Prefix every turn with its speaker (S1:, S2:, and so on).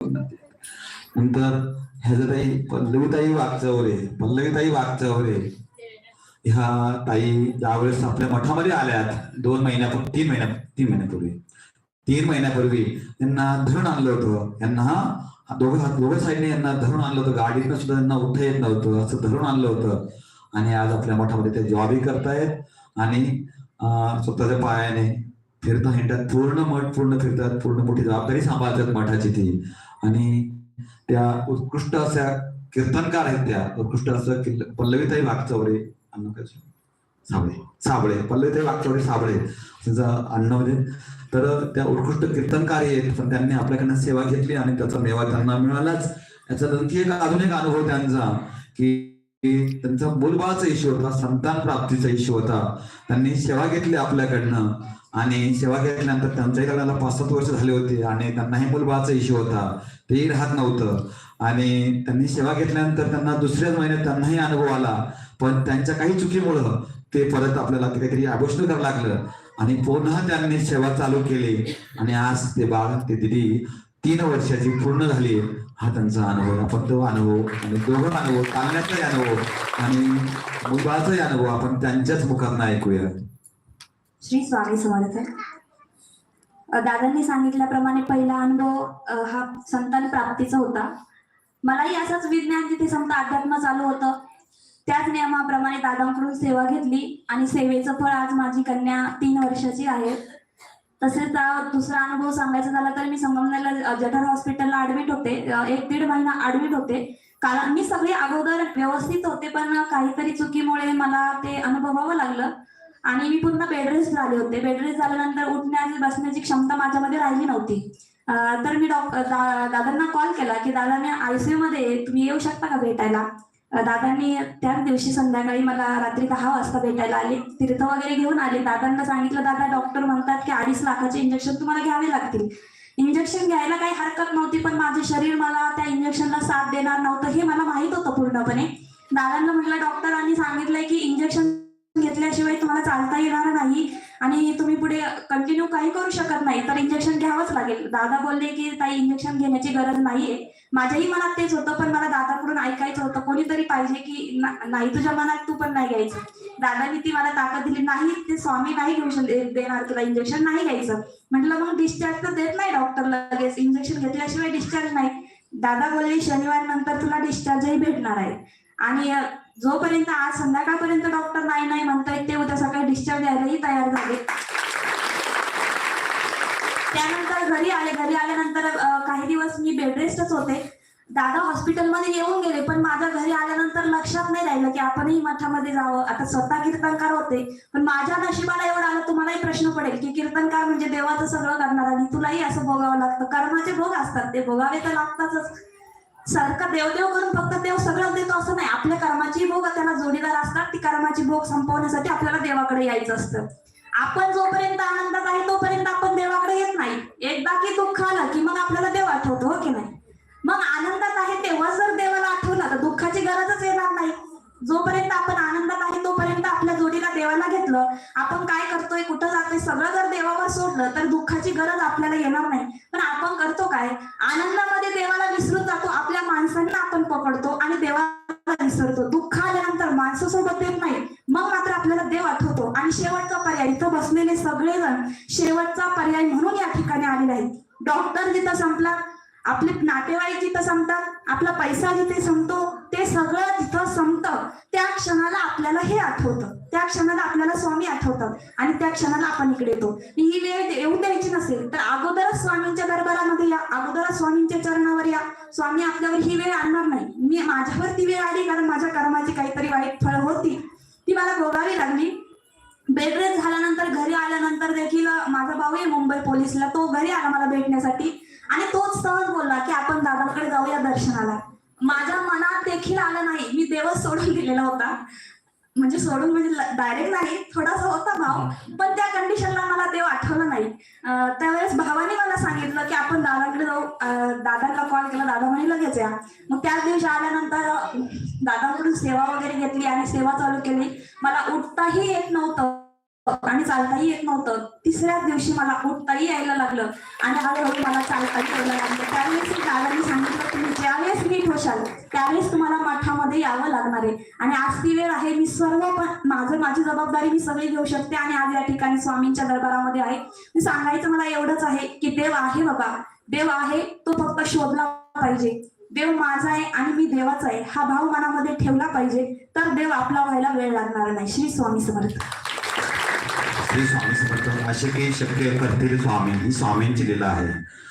S1: नंतर ह्याचं पल्लवीताई वागचवरे पल्लवीताई वागचवरे ह्या ताई ज्यावेळेस आपल्या मठामध्ये आल्यात दोन महिन्यापूर्वी तीन महिन्या तीन महिन्यापूर्वी तीन महिन्यापूर्वी त्यांना धरून आणलं होतं. यांना दोघं दोघं साईडने यांना धरून आणलं होतं. गाडीतनं सुद्धा यांना उठता येत नव्हतं. असं धरून आणलं होतं. आणि आज आपल्या मठामध्ये ते जॉबही करतायत आणि स्वतःच्या पायाने फिरता हिंडतात पूर्ण मठ पूर्ण फिरतात पूर्ण मोठी जबाबदारी सांभाळतात मठाची ती. आणि त्या उत्कृष्ट अशा कीर्तनकार आहेत त्या. उत्कृष्ट असं किल्ल- पल्लवीताई वागचौरे साबळे. साबळे. पल्लवीताई वागचौरे साबळे. त्यांचं अन्न म्हणजे तर त्या उत्कृष्ट कीर्तनकार आहेत पण त्यांनी आपल्याकडनं सेवा घेतली आणि त्याचा मेवा त्यांना मिळालाच. याचा आणखी एक अजून एक अनुभव त्यांचा की त्यांचा मूलबाळाचा इश्यू होता संतान प्राप्तीचा इश्यू होता. त्यांनी सेवा घेतली आपल्याकडनं आणि सेवा घेतल्यानंतर त्यांच्याही लग्नाला पाच सात वर्ष झाले होते आणि त्यांनाही मूलबाळाचा इश्यू होता. तेही राहत नव्हतं. आणि त्यांनी सेवा घेतल्यानंतर त्यांना दुसऱ्याच महिन्यात त्यांनाही अनुभव आला. पण त्यांच्या काही चुकीमुळं ते परत आपल्याला काहीतरी अभोषण करावं लागलं. आणि पुन्हा त्यांनी सेवा चालू केली. आणि आज ते बाळ ते दिदी तीन वर्षाची पूर्ण झाली हा त्यांचा अनुभव आपण तो अनुभव आणि दोघं अनुभव चांगल्याचाही अनुभव आणि मुलाचाही अनुभव आपण त्यांच्याच मुखात ऐकूया.
S2: श्री स्वामी समर्थ. दादांनी सांगितल्याप्रमाणे पहिला अनुभव हा संतान प्राप्तीचा होता. मलाही असंच विज्ञान तिथे संत अध्यात्म चालू होतं त्याच नियमाप्रमाणे दादांकडून सेवा घेतली आणि सेवेचं फळ आज माझी कन्या तीन वर्षाची आहे. तसेच दुसरा अनुभव सांगायचा झाला तर मी संगमनेरला जठर जठार हॉस्पिटलला ऍडमिट होते. एक दीड महिना ऍडमिट होते. कारण मी सगळे अगोदर व्यवस्थित होते पण काहीतरी चुकीमुळे मला ते अनुभवावं लागलं. आणि मी पूर्ण बेडरेस्ट झाले होते. बेडरेस्ट झाल्यानंतर उठण्याची बसण्याची क्षमता माझ्यामध्ये राहिली नव्हती. तर मी डॉक्टर दादांना कॉल केला की दादा मी आयसीयू मध्ये तुम्ही येऊ शकता का भेटायला? दादांनी त्याच दिवशी संध्याकाळी मला रात्री दहा वाजता भेटायला आले. तीर्थ वगैरे घेऊन आले. दादांना सांगितलं दादा डॉक्टर म्हणतात की अडीच लाखाचे इंजेक्शन तुम्हाला घ्यावे लागतील. इंजेक्शन घ्यायला काही हरकत नव्हती पण माझं शरीर मला त्या इंजेक्शनला साथ देणार नव्हतं हे मला माहीत होतं पूर्णपणे. दादांना म्हटलं डॉक्टरांनी सांगितलंय की इंजेक्शन घेतल्याशिवाय तुम्हाला चालता येणार नाही आणि तुम्ही पुढे कंटिन्यू काही करू शकत नाही तर इंजेक्शन घ्यावंच लागेल. दादा बोलले की ताई इंजेक्शन घेण्याची गरज नाहीये. माझ्याही मनात तेच होतं पण मला दादाकडून ऐकायचं होतं. कोणीतरी पाहिजे की नाही तुझ्या मनात तू पण नाही घ्यायचं. दादानी ती मला ताकद दिली नाही ते स्वामी नाही घेऊ देणार तुला इंजेक्शन नाही घ्यायचं. म्हटलं मग डिस्चार्ज तर देत नाही डॉक्टर लगेच इंजेक्शन घेतल्याशिवाय डिस्चार्ज नाही. दादा बोलले शनिवार नंतर तुला डिस्चार्जही भेटणार आहे. आणि जोपर्यंत आज संध्याकाळपर्यंत डॉक्टर नाही नाही म्हणतायत ते उद्या सकाळी डिस्चार्ज द्यायलाही तयार झाले. त्यानंतर घरी आले घरी आल्यानंतर काही दिवस मी बेडरेस्टच होते. दादा हॉस्पिटलमध्ये येऊन गेले पण माझ्या घरी आल्यानंतर लक्षात नाही राहिलं की आपणही मठामध्ये जावं. आता स्वतः कीर्तनकार होते पण माझ्या नशिबाला एवढं आलं तुम्हालाही प्रश्न पडेल की कीर्तनकार म्हणजे देवाचं सगळं करणार आणि तुलाही असं भोगावं लागतं. कर्माचे भोग असतात ते भोगावे तर लागतातच. सारखं देवदेव करून फक्त देव सगळं देतो असं नाही. आपल्या कर्माची भोग त्याला जोडीदार असतात ती कर्माची भोग संपवण्यासाठी आपल्याला देवाकडे यायचं असतं. आपण जोपर्यंत आनंदात आपण काय करतोय कुठं जातोय सगळं जर देवावर सोडलं तर दुःखाची गरज आपल्याला येणार नाही. पण आपण करतो काय? आनंदामध्ये देवाला विसरून जातो आपल्या माणसांना आपण पकडतो आणि देवाला विसरतो. दुःख आल्यानंतर माणसं सोबत येत नाही मग मात्र आपल्याला देव आठवतो. आणि शेवटचा पर्याय इथं बसलेले सगळेजण शेवटचा पर्याय म्हणून या ठिकाणी आलेले आहेत. डॉक्टर जिथं संपला आपले नातेवाईक जिथं संपतात आपला पैसा जिथे संपतो ते सगळं जिथं संपतं त्या क्षणाला आपल्याला हे आठवतं. त्या क्षणाला आपल्याला स्वामी आठवतात आणि त्या क्षणाला आपण इकडे येतो. ही वेळ येऊ द्यायची नसेल तर अगोदरच स्वामींच्या दरबारामध्ये या अगोदरच स्वामींच्या चरणावर या. स्वामी आपल्यावर ही वेळ आणणार नाही. मी माझ्यावर ती वेळ आली कारण माझ्या कर्माची काहीतरी वाईट फळ होती. ती मला भोगावी लागली. बेडरेस्ट झाल्यानंतर घरी आल्यानंतर देखील माझा भाऊ आहे मुंबई पोलीसला तो घरी आला मला भेटण्यासाठी. आणि तोच सहज बोलला की आपण दादाकडे जाऊया दर्शनाला. माझ्या मनात देखील आलं नाही. मी देवच सोडून दिलेला होता. म्हणजे सोडून म्हणजे डायरेक्ट नाही थोडासा होता भाव पण त्या कंडिशनला मला देव आठवलं नाही. त्यावेळेस भावाने मला सांगितलं की आपण दादाकडे जाऊ. अं, दादांना कॉल केला. दादा म्हणे लगेच या. मग त्याच दिवशी आल्यानंतर दादांकडून सेवा वगैरे घेतली आणि सेवा चालू केली. मला उठताही येत नव्हतं. आणि चालताही येत नव्हतं. तिसऱ्याच दिवशी मला उठताही यायला लागलं. आणि हळूहळू मला चालता यायला लागलं. त्यावेळेस दादांनी सांगितलं तुम्ही ज्यावेळेस नीट होशाल त्यावेळेस तुम्हाला मठामध्ये यावं लागणार आहे. आणि आज ती वेळ आहे. मी सर्व माझं माझी जबाबदारी मी सगळी घेऊ शकते आणि आज या ठिकाणी स्वामींच्या दरबारामध्ये आहे. मी सांगायचं मला एवढंच आहे की देव आहे बाबा. देव आहे तो फक्त शोधला पाहिजे. देव माझा आहे आणि मी देवाचा आहे. हा भाव मनामध्ये ठेवला पाहिजे. तर देव आपला व्हायला वेळ लागणार नाही. श्री स्वामी समर्थ.
S1: श्री स्वामी समर्थ असे काही शक्य करतील स्वामी ही स्वामींची लीला आहे.